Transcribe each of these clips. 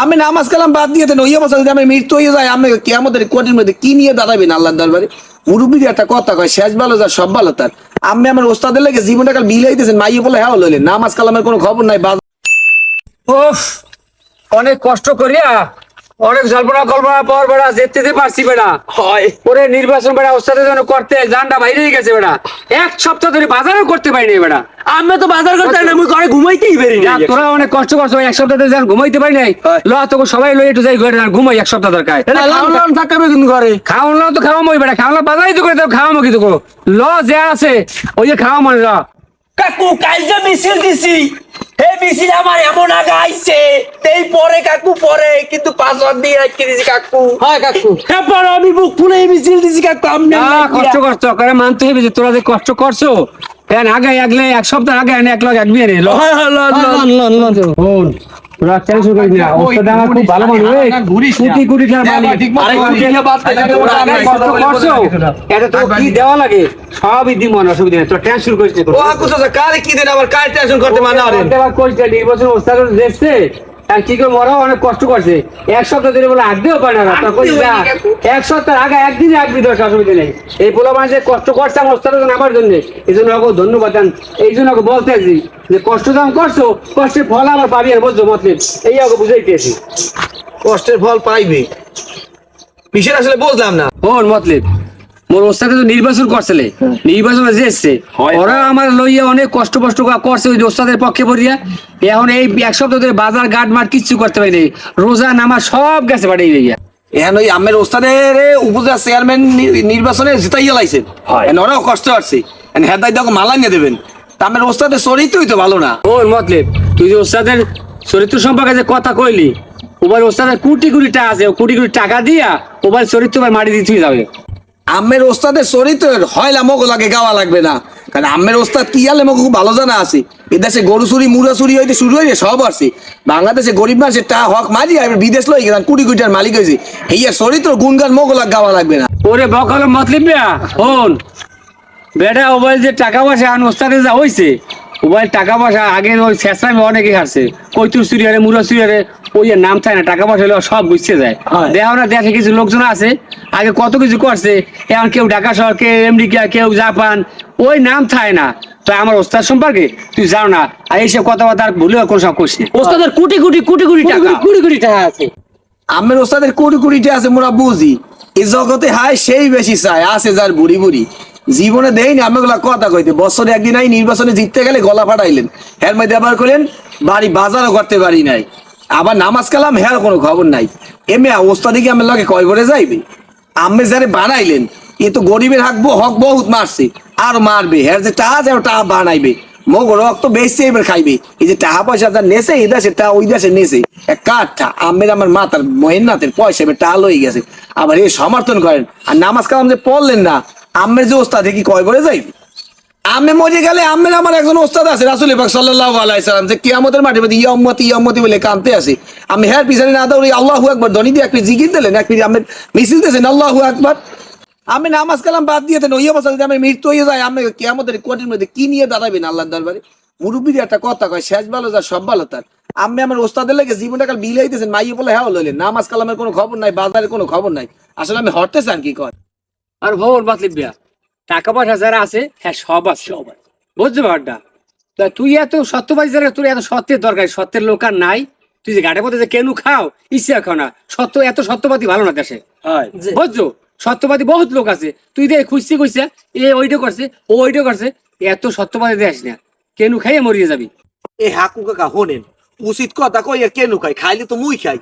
আমি নামাজ কালাম বাদ দিয়ে ওই অবস্থা যদি আমি মৃত্যু হয়ে যায়, আমি কেমতের কোটির মধ্যে কি নিয়ে দাঁড়াবেন আল্লাহ দরবারে? মুরব্বীর একটা কথা কয়, শেষ ভালো যা, সব ভালো তার। আমি আমার ওস্তাদের লেগে জীবনটা কাল বিলাইতেছেন মাইয়ে বলে হ্যাঁ লইলেন, নামাজ কালামের কোনো খবর নাই, বাদ ও অনেক কষ্ট করিয়া অনেক জল্পনা কল্পনা পর বেড়া যেতে পারছি বেড়া। হয়। পরে নির্বাচন বেড়া ওস্তাদের জন্য করতে জানটা বাইরে গেছে বেড়া। এক সপ্তাহ ধরে বাজারও করতে পারিনি বেড়া। আমি তো বাজার করতে না আমি ঘরে ঘুমাইতেই বেরি যা, তোরা অনেক কষ্ট করছ এক সপ্তাহ ধরে যান ঘুমাইতে পারি নাই। ল তোকে সবাই লই একটু যাই ঘরে ঘুমাই এক সপ্তাহ দরকার। থাকবে কিন্তু ঘরে। খাওয়ানো তো খাওয়ামো বেড়া খাওয়ানো বাজারই তো করে তো খাওয়ামো কিন্তু ল যে আছে ওই যে খাওয়া মানে কাকু কাল যে মিছিল দিছি। এই মিছিল আমার এমন আগে আইছে এই পরে কাকু পরে কিন্তু পাসওয়ার্ড দিয়ে রাখতে দিছি কাকু হ্যাঁ কাকু এরপর আমি বুক ফুলে মিছিল দিছি কাকু আপনি কষ্ট করছ করে মানতে হবে যে তোরা যে কষ্ট করছ এখন আগে আগলে এক সপ্তাহ আগে এক লাখ এক বিয়ে রে ল হয়, হয়, লন, লন। খুব ভালো এটা তো কি দেওয়া লাগে সবই দিব না অসুবিধা নেই। তোরা টেনশন করিস না চাচা কারে কি দেন? আবার কার টেনশন করতে মানে আরেন নির্বাচন ওস্তাদ দেখছে। আর কি করে মরাও অনেক কষ্ট করছে। এক সপ্তাহ ধরে বলে আগতেও পারে না তোরা এক সপ্তাহ আগে একদিনে এক বিধ অসুবিধা নেই। এই পোলা মানুষের কষ্ট করছে আমার ওস্তাদ আমার জন্য এই জন্য ওকে ধন্যবাদ দেন। এই জন্য ওকে বলতে আছি যে কষ্ট দাম করছ কষ্টের ফল আমার পাবি আর বুঝছ মতলেব। এই ওকে বুঝাইতেছি কষ্টের ফল পাইবে। বিষয় আসলে বুঝলাম না। ওর মতলেব? মোর ওস্তাদে তো নির্বাচন করছিলে। নির্বাচনে যে এসছে ওরা আমার লইয়া অনেক কষ্ট কষ্ট করছে ওই ওস্তাদের পক্ষে পড়িয়া। এখন এই এক সপ্তাহ ধরে বাজার ঘাট মাঠ কিচ্ছু করতে পারিনি রোজা নামাজ সব গেছে বাড়ি গিয়া এখন ওই আমের ওস্তাদের উপজেলা চেয়ারম্যান নির্বাচনে জিতাইয়া লাইছেন। ওরাও কষ্ট আছে হেদাই দাও মালা নিয়ে দেবেন। তা আমের ওস্তাদের চরিত্রই তো ভালো না। ওর মতলেব তুই যে ওস্তাদের চরিত্র সম্পর্কে যে কথা কইলি ওবার ওস্তাদের কোটি কোটি টাকা আছে ও কোটি কোটি টাকা দিয়া ওবার চরিত্র মাটি দিয়ে তুই যাবে। আমের ওস্তাদের চরিত্রের হয় মগো লাগে, গাওয়া লাগবে না। কারণ আমের ওস্তাদ কি আলে মগো খুব ভালো জানা আছে। এ দেশে গরু চুরি, মুড়া চুরি হইতে শুরু হইলে সব আছে বাংলাদেশে গরিব মানুষের টা হক মারি, আর বিদেশ লই গেলাম কোটি কোটির মালিক হয়েছে। হেয়ার চরিত্র গুনগান মগো লাগ, গাওয়া লাগবে না। ওরে বকল মতলিব বিয়া হন বেটা, মোবাইল যে টাকা পয়সা আন ওস্তাদে যা হইছে, মোবাইল টাকা পয়সা আগে ওই শেষরামে অনেকে হারছে। কৈতুর চুরি হারে মুরা চুরি হারে ওই যে নাম থাকে না টাকা পয়সা হলে সব বুঝতে যায়। দেখো না দেখে কিছু লোকজন আছে আগে কত কিছু করছে এখন কেউ ঢাকা শহর কেউ আমেরিকা কেউ জাপান ওই নাম থাকে না। তো আমার ওস্তাদ সম্পর্কে তুই জানো না আর এইসব কথাবার্তা কোন সব ওস্তাদের কোটি কোটি কোটি কোটি টাকা। কোটি কোটি টাকা আছে। আমের ওস্তাদের কোটি কোটিতে আছে মোরা বুঝি। এই জগতে হায় সেই বেশি চায় আছে যার বুড়ি বুড়ি। জীবনে দেয়নি আমি ওগুলা কথা কইতে। বছরে একদিন আই নির্বাচনে জিততে গেলে গলা ফাটাইলেন। হের মধ্যে আবার করলেন বাড়ি বাজারও করতে পারি নাই। আবার নামাজ কালাম হের কোনো খবর নাই। এমনি ওস্তাদি কি আমার লগে কয় করে যাইবে? আমি যারে বানাইলেন, এ তো গরিবের হক ব- হক বহুত মারছে, আর মারবে হের যে টাহা যাও টাহা বানাইবে। মগ রক্ত বেশি এবার খাইবে। এই যে টাকা পয়সা যা নেছে, এই দেশে টা ওই দেশে নেছে। এক কাঠা আমের আমার মাতার মহেন্নাথের পয়সা এবার টাকা লই গেছে। আবার এই সমর্থন করেন। আর নামাজ কালাম যে পড়লেন না আমের যে ওস্তাদ কি কয় করে যাইবে? আমি মরে গেলে আমের আমার একজন ওস্তাদ আছে, রাসুল পাক সাল্লাল্লাহু আলাইহি সাল্লাম, যে কিয়ামতের মাঠে মধ্যে ইয়া উম্মতি ইয়া উম্মতি বলে কানতে আছে আমি হ্যাঁ পিছনে না দৌড়ি আল্লাহু আকবার ধনী দিয়ে এক পিস জিকির দিলেন এক পিস আমের মিছিল দিয়েছেন, আল্লাহু আকবার। আমি নামাজ কালাম বাদ দিয়ে দেন, ওই অবস্থা যদি আমি মৃত্যু হয়ে যায়, আমি কিয়ামতের কোটির মধ্যে কি নিয়ে দাঁড়াবেন আল্লাহর দরবারে? মুরব্বীর একটা কথা কয়, শেষ ভালো যা, সব ভালো তার। আমি আমার ওস্তাদের লেগে জীবনটা কাল বিলাইতেছেন মাইয়ে বলে হ্যাঁ লইলেন, নামাজ কালামের কোনো খবর নাই, বাজারের কোনো খবর নাই। আসলে আমি হরতে চান কি কয়? আর ভবন বাতলিব বিয়া। টাকা পয়সা যারা আছে হ্যাঁ সব আছে। সব আছে। বুঝতে পারটা তা তুই এত সত্যবাদী যারা তোর এত সত্যের দরকার সত্যের লোক আর নাই। তুই যে ঘাটে পথে যে কেন খাও ইচ্ছা খাও না। সত্য এত সত্যবাদী ভালো না দেশে। বুঝছ? সত্যবাদী বহুত লোক আছে। তুই দেখ খুঁজছি খুঁজছে এ ওইটা করছে ও ওইটা করছে এত সত্যবাদী দেশ না। কেনু খাইয়ে মরিয়ে যাবি। এ হাকু কাকা হোনেন উচিত কথা কই আর কেন খাই খাইলে তো মুই খাই।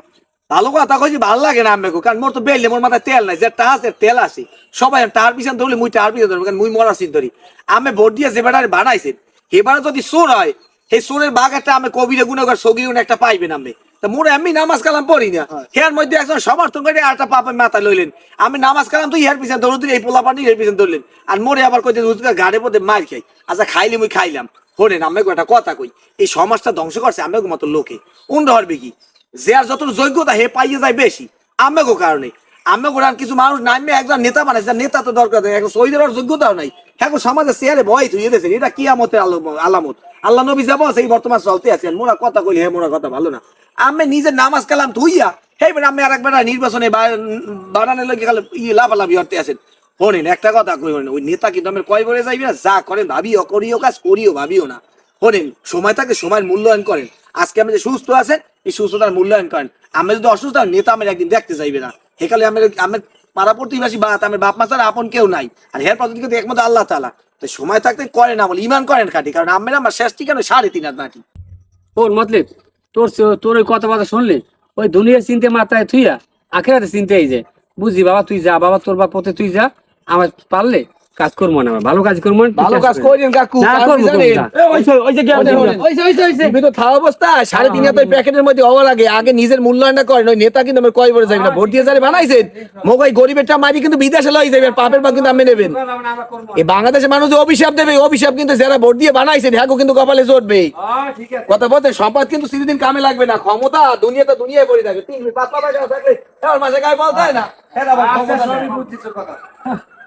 ভালো কথা কইছি ভালো লাগে না আমাকে কারণ মোর তো বেললে মোর মাথায় তেল নাই যে টাহাস তেল আছে। সবাই টার পিছন ধরলে মুই টার পিছন ধরবো কারণ মুই মরা সিন ধরি। আমি ভোট দিয়ে যে বেড়ারে বানাইছেন এবারে যদি চোর হয় সেই চোরের বাঘ একটা আমি কবিরে গুণগর সগির গুণ একটা পাইবেন আমি। তা মোরে আমি নামাজ কালাম পড়ি না। হেয়ার মধ্যে একজন সমর্থন করে আরেকটা পাপে মাথা লইলেন। আমি নামাজ কালাম তো ইহার পিছনে দৌড় দিলে এই পোলা পানি এর পিছনে ধরলেন আর মোরে আবার কইতে গাড়ি পথে মার খাই। আচ্ছা খাইলে মুই খাইলাম। শোনেন আমি একটা কথা কই। এই সমাজটা ধ্বংস করছে আমি মতো লোকে। উন্ড হরবে কি? যে আর যত যোগ্যতা হে পাইয়ে যায় বেশি। আমাকে কারণে। আমি গোড়ান কিছু মানুষ নামে একজন নেতা বানাইছে নেতা তো দরকার নেই এখন শহীদের আর যোগ্যতাও নাই। এখন সমাজে চেয়ারে ভয় তুই দিয়েছেন এটা কি আমতের আলামত। আল্লাহ নবী যাব সেই বর্তমান চলতে আছেন মোরা কথা কইলে হে মোরা কথা ভালো না। আমি নিজের নামাজ কালাম ধুইয়া হেই বেটা আমি আর একবার নির্বাচনে বানানোর লোক গেলে ইয়ে লাফালাফি হতে আছেন। শোনেন একটা কথা কই শোনেন, ওই নেতা কিন্তু আমি কয় বলে যাইবে না? যা করেন ভাবিও করিও কাজ করিও ভাবিও না। শোনেন সময় থাকলে সময়ের মূল্যায়ন করেন। আজকে আপনি যে সুস্থ আছেন এই সুস্থতার মূল্যায়ন করেন। আমি যদি অসুস্থ, নেতা আমার একদিন দেখতে চাইবে না। হেকালে আমি আমার পাড়া প্রতিবাসী বা আমার বাপ মা ছাড়া আপন কেউ নাই। আর হের প্রতি একমাত্র আল্লাহ তালা তো সময় থাকতে করেন আমল ইমান করেন খাটি, কারণ আমার আমার শেষ ঠিকানা সাড়ে তিন হাত মাটি। ওর মতলব, তোর তোর ওই কথা কথাবার্তা শুনলে, ওই দুনিয়ার চিনতে মাথায় থুইয়া, আখেরাতে চিনতে এই যে, বুঝি বাবা তুই যা, বাবা তোর বাপ পথে তুই যা, আমার পারলে কাজ করব না আমার, ভালো কাজ করব না, ভালো কাজ কর। করেন কাকু থাকা অবস্থা সাড়ে তিন হাজার প্যাকেটের মধ্যে হওয়ার আগে আগে নিজের মূল্যায়নটা করেন ওই নেতা কিন্তু আমার কয় বলে যাবে না ভোট দিয়ে যারা বানাইছেন মোগাই গরিবেরটা মারি কিন্তু বিদেশে লই যাবে আর পাপের বা কিন্তু আমি নেবেন এই বাংলাদেশের মানুষ যে অভিশাপ দেবে অভিশাপ কিন্তু যারা ভোট দিয়ে বানাইছেন হ্যাঁ কিন্তু কপালে চড়বে কথা বলতে সম্পদ কিন্তু সিদিন কামে লাগবে না ক্ষমতা দুনিয়াতে দুনিয়ায় পড়ে থাকবে তিন পাঁচ টাকা থাকলে মাসে গায়ে বলতে হয় না হ্যাঁ, আবার ক্ষমতা নেই।